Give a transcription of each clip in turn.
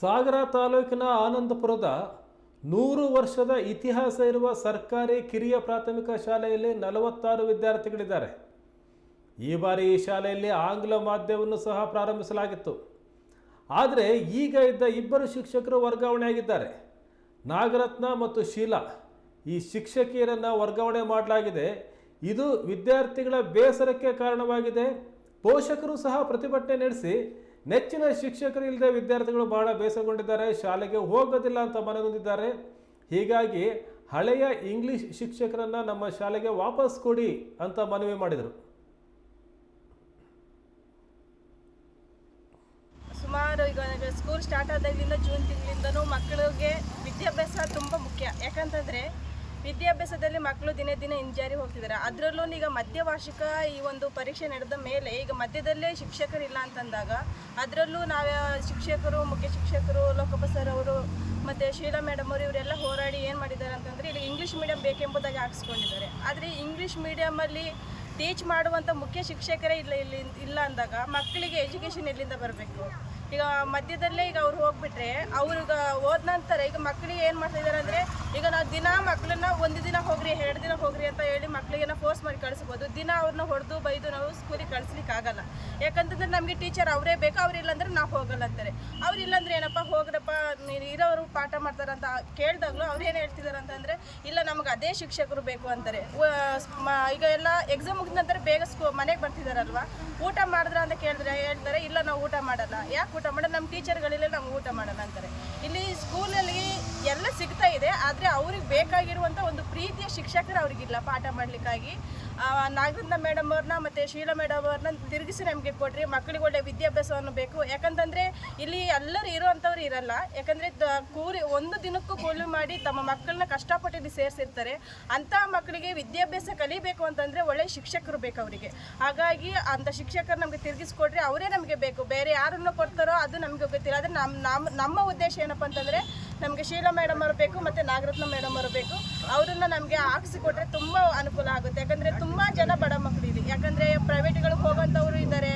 ಸಾಗರ ತಾಲೂಕಿನ ಆನಂದಪುರದ ನೂರು ವರ್ಷದ ಇತಿಹಾಸ ಇರುವ ಸರ್ಕಾರಿ ಕಿರಿಯ ಪ್ರಾಥಮಿಕ ಶಾಲೆಯಲ್ಲಿ ನಲವತ್ತಾರು ವಿದ್ಯಾರ್ಥಿಗಳಿದ್ದಾರೆ. ಈ ಬಾರಿ ಈ ಶಾಲೆಯಲ್ಲಿ ಆಂಗ್ಲ ಮಾಧ್ಯಮವನ್ನು ಸಹ ಪ್ರಾರಂಭಿಸಲಾಗಿತ್ತು. ಆದರೆ ಈಗ ಇದ್ದ ಇಬ್ಬರು ಶಿಕ್ಷಕರು ವರ್ಗಾವಣೆಯಾಗಿದ್ದಾರೆ. ನಾಗರತ್ನ ಮತ್ತು ಶೀಲಾ ಈ ಶಿಕ್ಷಕಿಯರನ್ನು ವರ್ಗಾವಣೆ ಮಾಡಲಾಗಿದೆ. ಇದು ವಿದ್ಯಾರ್ಥಿಗಳ ಬೇಸರಕ್ಕೆ ಕಾರಣವಾಗಿದೆ. ಪೋಷಕರು ಸಹ ಪ್ರತಿಭಟನೆ ನಡೆಸಿ ನೆಚ್ಚಿನ ಶಿಕ್ಷಕರು ಇಲ್ಲದೆ ವಿದ್ಯಾರ್ಥಿಗಳು ಬಹಳ ಬೇಸರಗೊಂಡಿದ್ದಾರೆ, ಶಾಲೆಗೆ ಹೋಗೋದಿಲ್ಲ ಅಂತ ಮನಗೊಂಡಿದ್ದಾರೆ ಹೀಗಾಗಿ ಹಳೆಯ ಇಂಗ್ಲಿಷ್ ಶಿಕ್ಷಕರನ್ನು ನಮ್ಮ ಶಾಲೆಗೆ ವಾಪಸ್ ಕೊಡಿ ಅಂತ ಮನವಿ ಮಾಡಿದರು. ಸುಮಾರು ಈಗ ಸ್ಕೂಲ್ ಸ್ಟಾರ್ಟ್ ಆದಾಗಲಿಂದ ಜೂನ್ ತಿಂಗಳಿಂದನೂ ಮಕ್ಕಳಿಗೆ ವಿದ್ಯಾಭ್ಯಾಸ ತುಂಬ ಮುಖ್ಯ. ಯಾಕಂತಂದರೆ ವಿದ್ಯಾಭ್ಯಾಸದಲ್ಲಿ ಮಕ್ಕಳು ದಿನೇ ದಿನ ಹಿಂಜಾರಿ ಹೋಗ್ತಿದ್ದಾರೆ. ಅದರಲ್ಲೂ ಈಗ ಮಧ್ಯ ವಾರ್ಷಿಕ ಈ ಒಂದು ಪರೀಕ್ಷೆ ನಡೆದ ಮೇಲೆ ಈಗ ಮಧ್ಯದಲ್ಲೇ ಶಿಕ್ಷಕರಿಲ್ಲ ಅಂತಂದಾಗ ಅದರಲ್ಲೂ ನಾವು ಶಿಕ್ಷಕರು, ಮುಖ್ಯ ಶಿಕ್ಷಕರು ಲೋಕಪ್ಪ ಸರ್ ಅವರು ಮತ್ತು ಶೀಲಾ ಮೇಡಮ್ ಅವರು ಇವರೆಲ್ಲ ಹೋರಾಡಿ ಏನು ಮಾಡಿದ್ದಾರೆ ಅಂತಂದರೆ ಇಲ್ಲಿ ಇಂಗ್ಲೀಷ್ ಮೀಡಿಯಂ ಬೇಕೆಂಬುದಾಗಿ ಹಾಕ್ಸ್ಕೊಂಡಿದ್ದಾರೆ. ಆದರೆ ಇಂಗ್ಲೀಷ್ ಮೀಡಿಯಮಲ್ಲಿ ಟೀಚ್ ಮಾಡುವಂಥ ಮುಖ್ಯ ಶಿಕ್ಷಕರೇ ಇಲ್ಲ, ಇಲ್ಲಿ, ಇಲ್ಲ ಅಂದಾಗ ಮಕ್ಕಳಿಗೆ ಎಜುಕೇಷನ್ ಎಲ್ಲಿಂದ ಬರಬೇಕು? ಈಗ ಮಧ್ಯದಲ್ಲೇ ಈಗ ಅವ್ರು ಹೋಗ್ಬಿಟ್ರೆ, ಅವ್ರಿಗೆ ಹೋದ ನಂತರ ಈಗ ಮಕ್ಕಳಿಗೆ ಏನು ಮಾಡ್ತಾ ಇದ್ದಾರೆ ಅಂದರೆ, ಈಗ ನಾವು ದಿನ ಮಕ್ಕಳನ್ನ ಒಂದು ದಿನ ಹೋಗ್ರಿ, ಎರಡು ದಿನ ಹೋಗ್ರಿ ಅಂತ ಹೇಳಿ ಮಕ್ಕಳಿಗೆ ಫೋರ್ಸ್ ಮಾಡಿ ಕಳಿಸ್ಬೋದು. ದಿನ ಅವ್ರನ್ನ ಹೊಡೆದು ಬೈದು ನಾವು ಸ್ಕೂಲಿಗೆ ಕಳಿಸ್ಲಿಕ್ಕೆ ಆಗಲ್ಲ. ಯಾಕಂತಂದ್ರೆ ನಮಗೆ ಟೀಚರ್ ಅವರೇ ಬೇಕು ಅವ್ರಿಲ್ಲ ಅಂದ್ರೆ ನಾವು ಹೋಗಲ್ಲ ಅಂತಾರೆ. ಅವ್ರಿಲ್ಲಾಂದ್ರೆ ಏನಪ್ಪ ಹೋಗ್ರಪ್ಪ ಇರೋರು ಪಾಠ ಮಾಡ್ತಾರಂತ ಕೇಳಿದಾಗಲೂ ಅವ್ರು ಏನು ಹೇಳ್ತಿದ್ದಾರೆ ಅಂತಂದರೆ, ಇಲ್ಲ ನಮ್ಗೆ ಅದೇ ಶಿಕ್ಷಕರು ಬೇಕು ಅಂತಾರೆ. ಈಗ ಎಲ್ಲ ಎಕ್ಸಾಮ್ ಮುಗಿದ ನಂತರ ಬೇಗ ಸ್ಕೂ ಮನೆಗೆ ಬರ್ತಿದಾರಲ್ವ? ಊಟ ಮಾಡಿದ್ರ ಅಂತ ಕೇಳಿದ್ರೆ ಹೇಳ್ತಾರೆ, ಇಲ್ಲ ನಾವು ಊಟ ಮಾಡಲ್ಲ. ಯಾಕೆ ಊಟ ಮಾಡೋ ನಮ್ಮ ಟೀಚರ್ಗಳಿಲ್ಲ ನಾವು ಊಟ ಮಾಡಲ್ಲ ಅಂತಾರೆ. ಇಲ್ಲಿ ಸ್ಕೂಲಲ್ಲಿ ಎಲ್ಲ ಸಿಗ್ತಾ ಇದೆ, ಆದರೆ ಅವ್ರಿಗೆ ಬೇಕಾಗಿರುವಂಥ ಒಂದು ಪ್ರೀತಿಯ ಶಿಕ್ಷಕರು ಅವ್ರಿಗಿಲ್ಲ ಪಾಠ ಮಾಡಲಿಕ್ಕಾಗಿ. ನಾಗರತ್ನ ಮೇಡಮ್ ಅವ್ರನ್ನ ಮತ್ತು ಶೀಲಾ ಮೇಡಮ್ ಅವ್ರನ್ನ ತಿರುಗಿಸಿ ನಮಗೆ ಕೊಡ್ರಿ ಮಕ್ಕಳಿಗೆ ಒಳ್ಳೆ ವಿದ್ಯಾಭ್ಯಾಸವನ್ನು ಬೇಕು. ಯಾಕಂತಂದರೆ ಇಲ್ಲಿ ಎಲ್ಲರೂ ಇರುವಂಥವ್ರು ಇರಲ್ಲ. ಯಾಕಂದರೆ ಕೂಲಿ, ಒಂದು ದಿನಕ್ಕೂ ಕೂಲಿ ಮಾಡಿ ತಮ್ಮ ಮಕ್ಕಳನ್ನ ಕಷ್ಟಪಟ್ಟು ಸೇರಿಸಿರ್ತಾರೆ. ಅಂಥ ಮಕ್ಕಳಿಗೆ ವಿದ್ಯಾಭ್ಯಾಸ ಕಲಿಬೇಕು ಅಂತಂದರೆ ಒಳ್ಳೆ ಶಿಕ್ಷಕರು ಬೇಕು ಅವರಿಗೆ. ಹಾಗಾಗಿ ಅಂಥ ಶಿಕ್ಷಕರು ನಮಗೆ ತಿರುಗಿಸ್ಕೊಡ್ರಿ, ಅವರೇ ನಮಗೆ ಬೇಕು. ಬೇರೆ ಯಾರನ್ನು ಕೊಡ್ತಾರೋ ಅದು ನಮಗೆ ಗೊತ್ತಿಲ್ಲ. ಆದರೆ ನಮ್ಮ ನಮ್ಮ ನಮ್ಮ ಉದ್ದೇಶ ಏನಪ್ಪ ಅಂತಂದರೆ ನಮಗೆ ಶೀಲಾ ಮೇಡಮ್ ಅವರು ಬೇಕು ಮತ್ತು ನಾಗರತ್ನ ಮೇಡಮ್ ಅವರು ಬೇಕು. ಅವರನ್ನ ನಮಗೆ ಹಾಕ್ಸಿಕೊಟ್ರೆ ತುಂಬ ಅನುಕೂಲ ಆಗುತ್ತೆ. ಯಾಕಂದರೆ ತುಂಬ ಜನ ಬಡ ಮಕ್ಕಳು ಇದೆ ಯಾಕಂದರೆ ಪ್ರೈವೇಟ್ಗಳಿಗೆ ಹೋಗೋಂಥವ್ರು ಇದ್ದಾರೆ.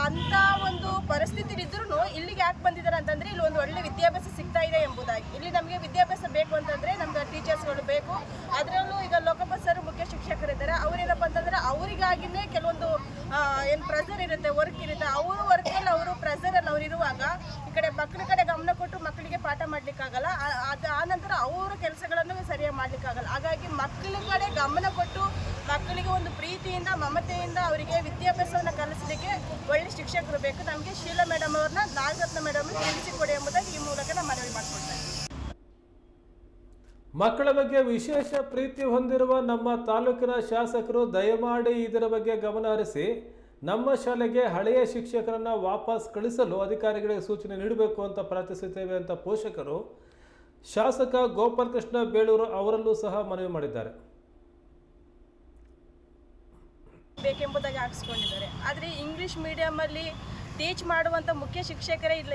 ಅಂತ ಒಂದು ಪರಿಸ್ಥಿತಿ ಇದ್ರೂ ಇಲ್ಲಿಗೆ ಯಾಕೆ ಬಂದಿದ್ದಾರೆ ಅಂತಂದರೆ ಇಲ್ಲಿ ಒಂದು ಒಳ್ಳೆ ವಿದ್ಯಾಭ್ಯಾಸ ಸಿಗ್ತಾ ಇದೆ ಎಂಬುದಾಗಿ. ಇಲ್ಲಿ ನಮಗೆ ವಿದ್ಯಾಭ್ಯಾಸ ಬೇಕು ಅಂತಂದರೆ ನಮ್ಗೆ ಟೀಚರ್ಸ್ಗಳು ಬೇಕು. ಅದರಲ್ಲೂ ಈಗ ಲೋಕಪ್ಪ ಸರ್ ಮುಖ್ಯ ಶಿಕ್ಷಕರಿದ್ದಾರೆ. ಅವರೇನಪ್ಪ ಅಂತಂದರೆ ಅವರಿಗಾಗಿನೇ ಕೆಲವೊಂದು ಏನು ಪ್ರೆಸರ್ ಇರುತ್ತೆ ವರ್ಕ್ ಇರುತ್ತೆ ಅವ್ರ ವರ್ಕಲ್ಲಿ ಅವರು ಪ್ರೆಸರಲ್ಲಿ ಅವ್ರು ಇರುವಾಗ ಈ ಕಡೆ ಮಕ್ಕಳ ಕಡೆ ಗಮನ ಕೊಟ್ಟು ಮಕ್ಕಳಿಗೆ ಪಾಠ ಮಾಡ್ಲಿಕ್ಕಾಗಲ್ಲ ಆ- ಅದು ಆ ನಂತರ ಅವರ ಕೆಲಸಗಳನ್ನು ಸರಿಯಾಗಿ ಮಾಡ್ಲಿಕ್ಕಾಗಲ್ಲ ಹಾಗಾಗಿ ಮಕ್ಕಳ ಕಡೆ ಗಮನ ಕೊಟ್ಟು ಮಕ್ಕಳಿಗೆ ಒಂದು ಪ್ರೀತಿಯಿಂದ, ಮಮತೆಯಿಂದ ಅವರಿಗೆ ವಿದ್ಯಾಭ್ಯಾಸವನ್ನು ಕಲಿಸಲಿಕ್ಕೆ ಒಳ್ಳೆ ಶಿಕ್ಷಕರು ಬೇಕು. ನಮಗೆ ಶೀಲಾ ಮೇಡಮ್ ಅವ್ರನ್ನ, ನಾಗರತ್ನ ಮೇಡಮ್ ತಿಳಿಸಿಕೊಡಿ ಎಂಬುದಾಗಿ ಈ ಮೂಲಕ ನಾನು ಮನವಿ ಮಾಡಿಕೊಡ್ತೇನೆ ಮಕ್ಕಳ ಬಗ್ಗೆ ವಿಶೇಷ ಪ್ರೀತಿ ಹೊಂದಿರುವ ನಮ್ಮ ತಾಲೂಕಿನ ಶಾಸಕರು ದಯಮಾಡಿ ಇದರ ಬಗ್ಗೆ ಗಮನ ಹರಿಸಿ, ನಮ್ಮ ಶಾಲೆಗೆ ಹಳೆಯ ಶಿಕ್ಷಕರನ್ನ ವಾಪಸ್ ಕಳಿಸಲು ಅಧಿಕಾರಿಗಳಿಗೆ ಸೂಚನೆ ನೀಡಬೇಕು ಅಂತ ಪ್ರಾರ್ಥಿಸುತ್ತೇವೆ ಅಂತ ಪೋಷಕರು ಶಾಸಕ ಗೋಪಾಲಕೃಷ್ಣ ಬೇಳೂರು ಅವರಲ್ಲೂ ಸಹ ಮನವಿ ಮಾಡಿದ್ದಾರೆ. ಬೇಕೆಂಬುದಾಗಿ ಹಾಕ್ಸ್ಕೊಂಡಿದ್ದಾರೆ. ಆದರೆ ಮೀಡಿಯಂ ಅಲ್ಲಿ ಟೀಚ್ ಮಾಡುವಂತ ಮುಖ್ಯ ಶಿಕ್ಷಕರೇ ಇಲ್ಲ.